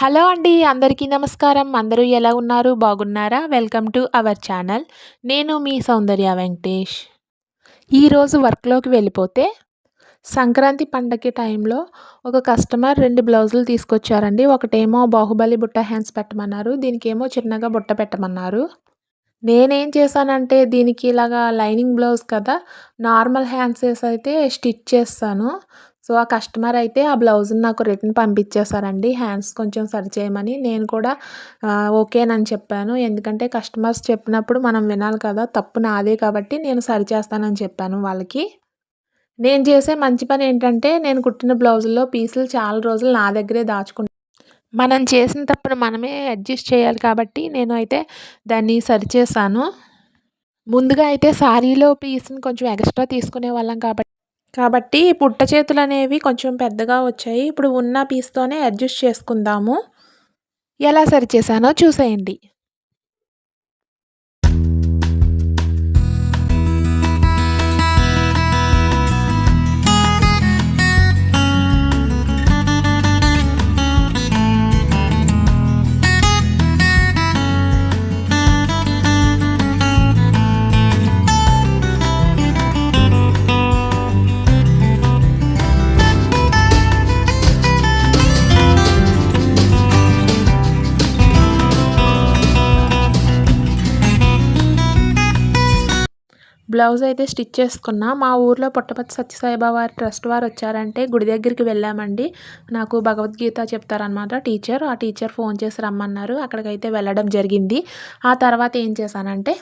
Hello అండి అందరికీ నమస్కారం. అందరూ ఎలా ఉన్నారు? బాగున్నారా? Welcome to our channel. నేను మీ సౌందర్య వెంకటేష్. ఈరోజు వర్క్లోకి వెళ్ళిపోతే సంక్రాంతి పండగ టైంలో ఒక కస్టమర్ రెండు బ్లౌజులు తీసుకొచ్చారండి. ఒకటేమో బాహుబలి బుట్ట హ్యాండ్స్ పెట్టమన్నారు దీనికేమో చిన్నగా బుట్ట పెట్టమన్నారు. నేనేం చేశానంటే దీనికి ఇలాగా లైనింగ్ బ్లౌజ్ కదా నార్మల్ హ్యాండ్స్ అయితే స్టిచ్ చేస్తాను. సో ఆ కస్టమర్ అయితే ఆ బ్లౌజ్ని నాకు రిటర్న్ పంపించేశారండి. హ్యాండ్స్ కొంచెం సరి చేయమని. నేను కూడా ఓకేనని చెప్పాను. ఎందుకంటే కస్టమర్స్ చెప్పినప్పుడు మనం వినాలి కదా తప్పు నాదే కాబట్టి నేను సరి చేస్తానని చెప్పాను వాళ్ళకి. నేను చేసే మంచి పని ఏంటంటే నేను కుట్టిన బ్లౌజుల్లో పీసులు చాలా రోజులు నా దగ్గరే దాచుకుంటాను మనం చేసిన తప్పును మనమే అడ్జస్ట్ చేయాలి కాబట్టి నేను అయితే దాన్ని సరిచేసాను ముందుగా అయితే శారీలో పీస్ని కొంచెం ఎక్స్ట్రా తీసుకునే వాళ్ళం కాబట్టి కాబట్టి పుట్ట చేతులు అనేవి కొంచెం పెద్దగా వచ్చాయి. ఇప్పుడు ఉన్న పీస్తోనే అడ్జస్ట్ చేసుకుందాము. ఎలా సరిచేసానో చూసేయండి. బ్లౌజ్ అయితే స్టిచ్ చేసుకున్నా. మా ఊర్లో పుట్టపతి సత్యసాయిబాబా ట్రస్ట్ వారు వచ్చారంటే గుడి దగ్గరికి వెళ్ళామండి. నాకు భగవద్గీత చెప్తారనమాట టీచర్. ఆ టీచర్ ఫోన్ చేసి రమ్మన్నారు. అక్కడికైతే వెళ్ళడం జరిగింది. ఆ తర్వాత ఏం చేశానంటే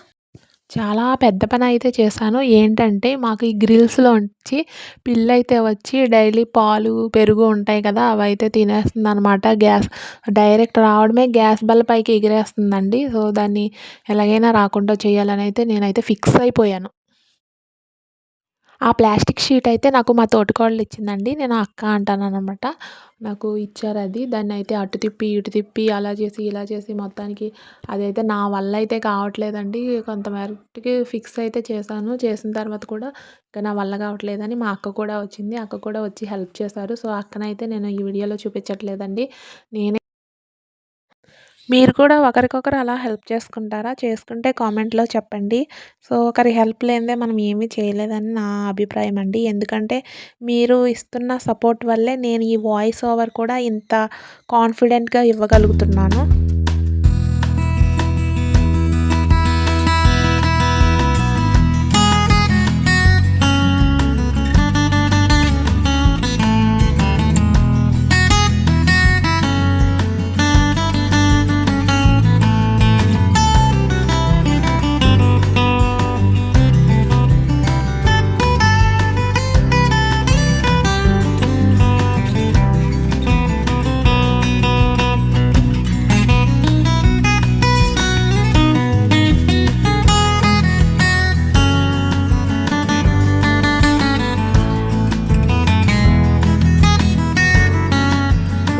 చాలా పెద్ద పని అయితే చేశాను. ఏంటంటే మాకు ఈ గ్రిల్స్లో వచ్చి పిల్ల అయితే వచ్చి డైలీ పాలు పెరుగు ఉంటాయి కదా అవి అయితే తినేస్తుంది అనమాట గ్యాస్ డైరెక్ట్ రావడమే గ్యాస్ బల్ల పైకి ఎగిరేస్తుందండి. సో దాన్ని ఎలాగైనా రాకుండా చేయాలని అయితే నేనైతే ఫిక్స్ అయిపోయాను. ఆ ప్లాస్టిక్ షీట్ అయితే నాకు మా తోటికోడలు ఇచ్చిందండి. నేను అక్క అంటాను అనమాట నాకు ఇచ్చారు అది. దాన్ని అయితే అటు తిప్పి ఇటు తిప్పి అలా చేసి ఇలా చేసి మొత్తానికి అదైతే నా వల్ల అయితే కావట్లేదండి. కొంతమేరకి ఫిక్స్ అయితే చేశాను. చేసిన తర్వాత కూడా ఇంకా నా వల్ల కావట్లేదని మా అక్క కూడా వచ్చింది. అక్క కూడా వచ్చి హెల్ప్ చేశారు. సో అక్కనైతే నేను ఈ వీడియోలో చూపించట్లేదండి. నేనే మీరు కూడా ఒకరికొకరు అలా హెల్ప్ చేసుకుంటారా? చేసుకుంటే కామెంట్లో చెప్పండి. సో ఒకరి హెల్ప్ లేనిదే మనం ఏమీ చేయలేదని నా అభిప్రాయం అండి. ఎందుకంటే మీరు ఇస్తున్న సపోర్ట్ వల్లే నేను ఈ వాయిస్ ఓవర్ కూడా ఇంత కాన్ఫిడెంట్గా ఇవ్వగలుగుతున్నాను.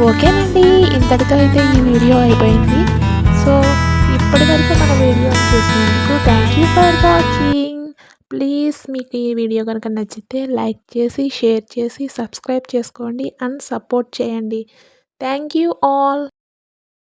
ఓకేనండి. ఇంతటితో అయితే ఈ వీడియో అయిపోయింది. సో ఇప్పటి వరకు మన వీడియో చూసినందుకు thank you for watching please మీకు ఈ వీడియో కనుక నచ్చితే లైక్ చేసి షేర్ చేసి సబ్స్క్రైబ్ చేసుకోండి అండ్ సపోర్ట్ చేయండి. Thank you all